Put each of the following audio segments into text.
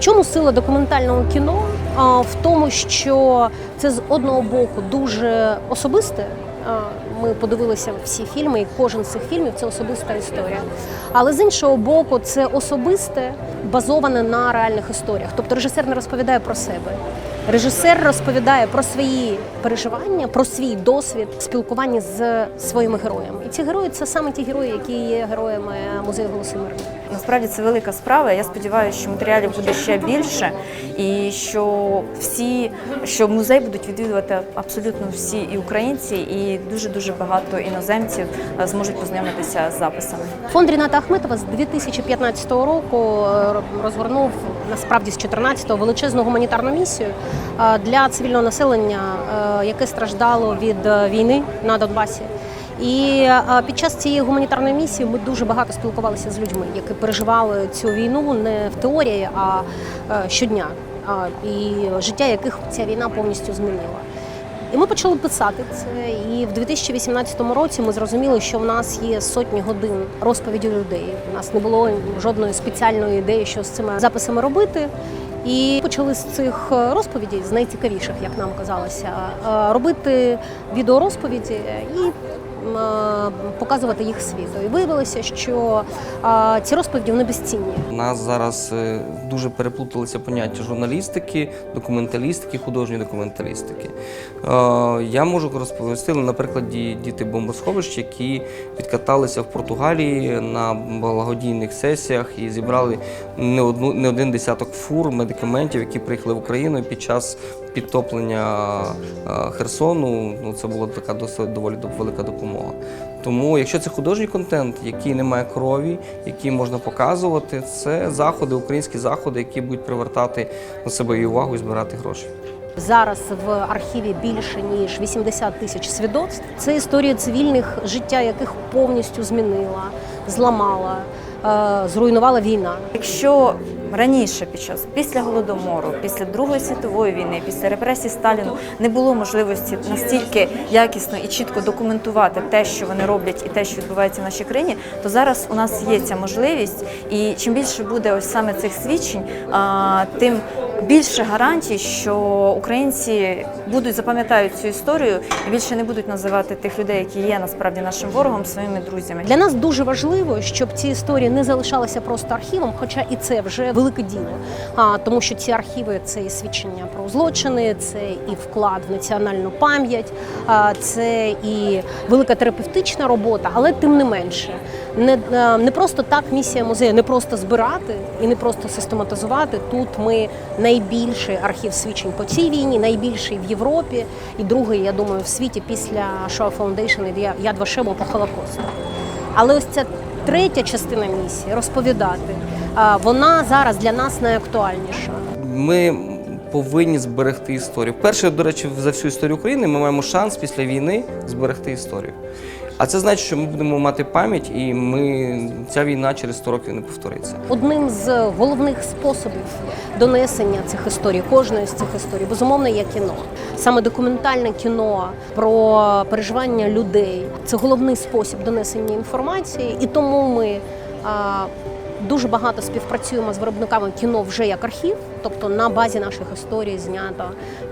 чому сила документального кіно? В тому, що це з одного боку дуже особисте. Ми подивилися всі фільми, і кожен з цих фільмів це особиста історія. Але з іншого боку, це особисте, базоване на реальних історіях. Тобто режисер не розповідає про себе. Режисер розповідає про свої переживання, про свій досвід спілкування з своїми героями. І ці герої це саме ті герої, які є героями музею голосу миру. Насправді це велика справа. Я сподіваюся, що матеріалів буде ще більше, і що всі, що музей будуть відвідувати абсолютно всі і українці, і дуже дуже багато іноземців е, зможуть познайомитися з записами. Фонд Ріната Ахметова з 2015 року е, розгорнув насправді з 2014-го величезну гуманітарну місію для цивільного населення, е, яке страждало від е, війни на Донбасі. І е, під час цієї гуманітарної місії ми дуже багато спілкувалися з людьми, які переживали цю війну не в теорії, а щодня, і життя яких ця війна повністю змінила. І ми почали писати це. І в 2018 році ми зрозуміли, що в нас є сотні годин розповіді людей. У нас не було жодної спеціальної ідеї, що з цими записами робити. І почали з цих розповідей, з найцікавіших, як нам казалося, е, робити відеорозповіді і е, показувати їх світу. І виявилося, що е, ці розповіді вони безцінні. У нас зараз е, дуже переплуталися поняття журналістики, документалістики, художньої документалістики. Е, Я можу розповісти на прикладі діти бомбосховищ, які відкаталися в Португалії на благодійних сесіях і зібрали не одну не один десяток фур медикаментів, які приїхали в Україну під час підтоплення е, Херсону. Ну це була така досить доволі велика допомога. Тому, якщо це художній контент, який не має крові, який можна показувати, це заходи, українські заходи, які будуть привертати на себе і увагу і збирати гроші. Зараз в архіві більше ніж 80 тисяч свідоцтв. Це історія цивільних, життя яких повністю змінила, зламала, е, зруйнувала війна. Якщо раніше, під час після голодомору, після Другої світової війни, після репресій Сталіну не було можливості настільки якісно і чітко документувати те, що вони роблять, і те, що відбувається в нашій країні, то зараз у нас є ця можливість, і чим більше буде ось саме цих свідчень, тим більше гарантій, що українці будуть запам'ятають цю історію і більше не будуть називати тих людей, які є насправді нашим ворогом, своїми друзями. Для нас дуже важливо, щоб ці історії не залишалися просто архівом, хоча і це вже велике діло. А, тому що ці архіви це і свідчення про злочини, це і вклад в національну пам'ять, це і велика терапевтична робота, але тим не менше. Не, не просто так місія музею, не просто збирати і не просто систематизувати. Тут ми найбільший архів свідчень по цій війні, найбільший в Європі, і другий, я думаю, в світі після Shoah Foundation і Яд Вашему по Холокосту. Але ось ця третя частина місії розповідати, вона зараз для нас найактуальніша. Ми повинні зберегти історію. Перше, до речі, за всю історію України ми маємо шанс після війни зберегти історію. А це значить, що ми будемо мати пам'ять, і ми ця війна через 100 років не повториться. Одним з головних способів донесення цих історій, кожної з цих історій, безумовно, є кіно. Саме документальне кіно про переживання людей це головний спосіб донесення інформації, і тому ми. Дуже багато співпрацюємо з виробниками кіно вже як архів, тобто на базі наших історій знято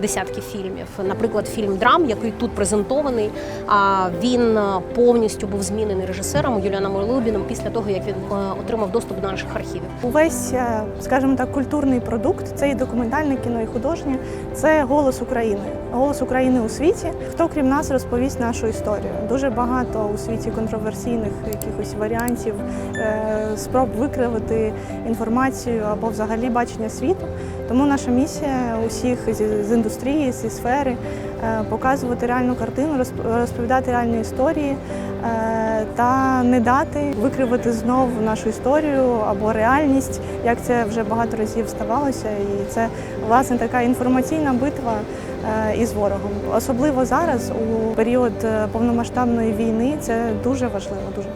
десятки фільмів. Наприклад, фільм Драм, який тут презентований, а він е, повністю був змінений режисером Юліаном Орлубіном після того, як він е, отримав доступ до наших архівів. Увесь, е, скажімо так, культурний продукт, це і документальне кіно, і художнє, це голос України. Голос України у світі. Хто крім нас розповість нашу історію? Дуже багато у світі контроверсійних якихось варіантів, е, спроб викривати інформацію або взагалі бачення світу. Тому наша місія усіх з, індустрії, зі сфери показувати реальну картину, розп- розповідати реальні історії е, та не дати викривати знову нашу історію або реальність, як це вже багато разів ставалося. І це власне така інформаційна битва е, із ворогом. Особливо зараз, у період е, повномасштабної війни, це дуже важливо. Дуже.